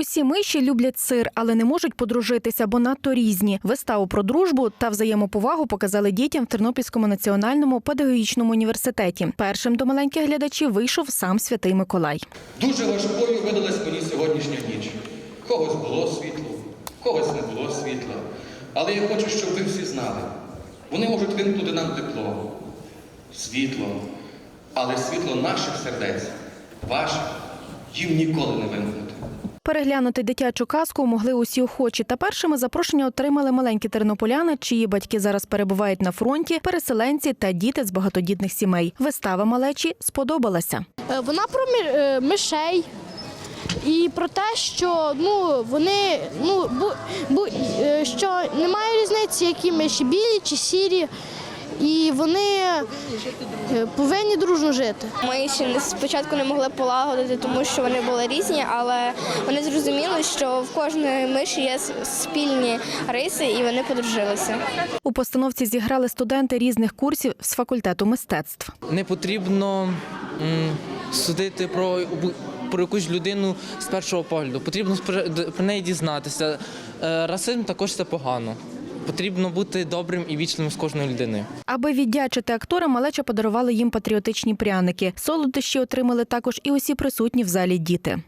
Усі миші люблять сир, але не можуть подружитися, бо надто різні. Виставу про дружбу та взаємоповагу показали дітям в Тернопільському національному педагогічному університеті. Першим до маленьких глядачів вийшов сам святий Миколай. Дуже важкою видалась мені сьогоднішня ніч. Когось було світло, когось не було світла. Але я хочу, щоб ви всі знали. Вони можуть вимкнути нам тепло, світло, але світло наших сердець, ваших, їм ніколи не вимкнути. Переглянути дитячу казку могли усі охочі. Та першими запрошення отримали маленькі тернополяни, чиї батьки зараз перебувають на фронті, переселенці та діти з багатодітних сімей. Вистава малечі сподобалася. Е, Вона про е, мишей і про те, що ну вони ну бу, бу, е, що немає різниці, які миші білі чи сірі, і вони е, повинні дружно жити. Ми ще не- спочатку не могли полагодити, тому що вони були різні, але вони зрозуміли, що в кожної миші є спільні риси, і вони подружилися. У постановці зіграли студенти різних курсів з факультету мистецтв. не потрібно судити про, бу- про якусь людину з першого погляду. Потрібно про неї дізнатися. Е, Расизм також це погано. Потрібно бути добрим і вічним з кожною людиною. Аби віддячити акторам, малеча подарували їм патріотичні пряники. Солодощі отримали також і усі присутні в залі діти.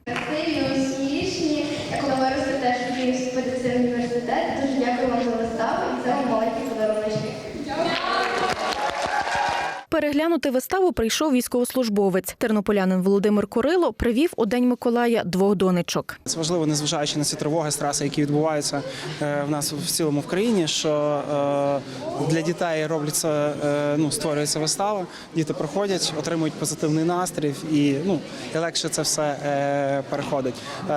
Переглянути виставу прийшов військовослужбовець. Тернополянин Володимир Корило привів у День Миколая двох донечок. Це важливо, незважаючи на ці тривоги, стреси, які відбуваються е, в нас в цілому в країні. Що е, для дітей робляться, е, ну створюється вистава. Діти проходять, отримують позитивний настрій і ну і легше це все переходить.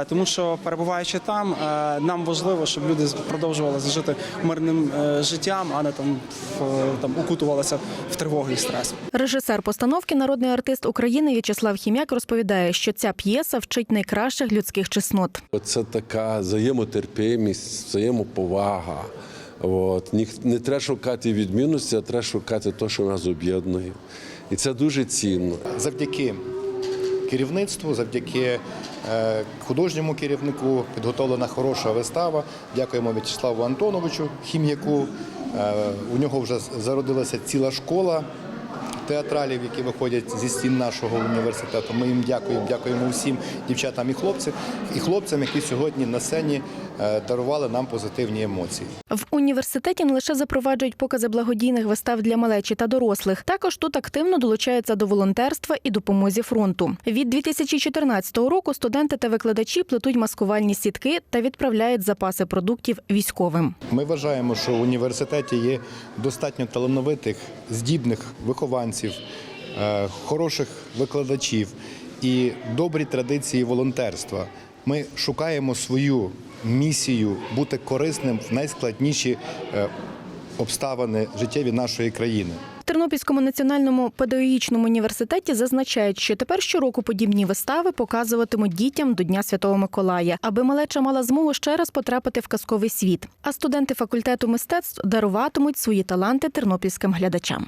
Тому що перебуваючи там, нам важливо, щоб люди продовжували жити мирним життям, а не там в, там укутувалися в тривогу і стрес. Режисер постановки, народний артист України В'ячеслав Хім'як розповідає, що ця п'єса вчить найкращих людських чеснот. Це така взаємотерпимість, взаємоповага. От. Не треба шукати відмінності, а треба шукати те, що нас об'єднує. І це дуже цінно. завдяки керівництву, завдяки е, художньому керівнику підготовлена хороша вистава. Дякуємо В'ячеславу Антоновичу, хім'яку. Е, У нього вже зародилася ціла школа театралів, які виходять зі стін нашого університету. Ми їм дякуємо, дякуємо усім дівчатам і хлопцям, і хлопцям, які сьогодні на сцені е, дарували нам позитивні емоції. В університеті не лише запроваджують покази благодійних вистав для малечі та дорослих. Також тут активно долучаються до волонтерства і допомозі фронту. Від 2014 року студенти та викладачі плетуть маскувальні сітки та відправляють запаси продуктів військовим. Ми вважаємо, що в університеті є достатньо талановитих, здібних вихованців, е, хороших викладачів і добрі традиції волонтерства. Ми шукаємо свою місію бути корисним в найскладніші е, обставини життєві нашої країни. Тернопільському національному педагогічному університеті зазначають, що тепер щороку подібні вистави показуватимуть дітям до Дня Святого Миколая, аби малеча мала змогу ще раз потрапити в казковий світ. А студенти факультету мистецтв даруватимуть свої таланти тернопільським глядачам.